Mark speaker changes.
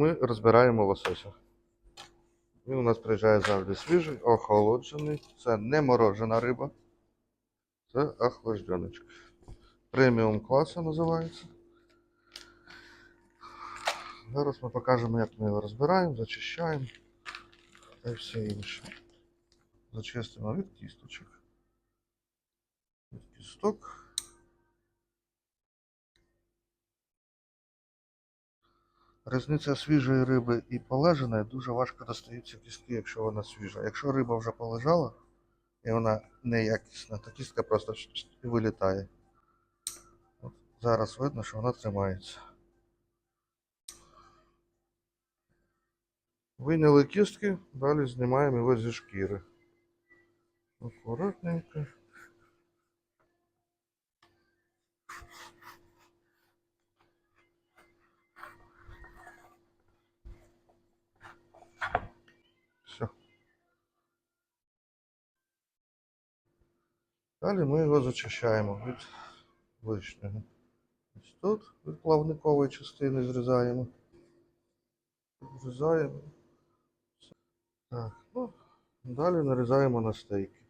Speaker 1: Ми розбираємо лосося. Він у нас приїжджає завжди свіжий, охолоджений. Це не морожена риба. Це охлажденочка. Преміум класу називається. Зараз ми покажемо, як ми його розбираємо, зачищаємо та все інше. Зачистимо від кісточок. Від кісток. Різниця свіжої риби і полежаної дуже важко достаються кістки, якщо вона свіжа. Якщо риба вже полежала і вона неякісна, то кістка просто вилітає. От зараз видно, що вона тримається. Вийняли кістки, далі знімаємо його зі шкіри. Акуратненько. Все. Далі ми його зачищаємо від лишнього. Ось тут від плавникової частини зрізаємо. Зрізаємо. Так, ну, далі нарізаємо на стейки.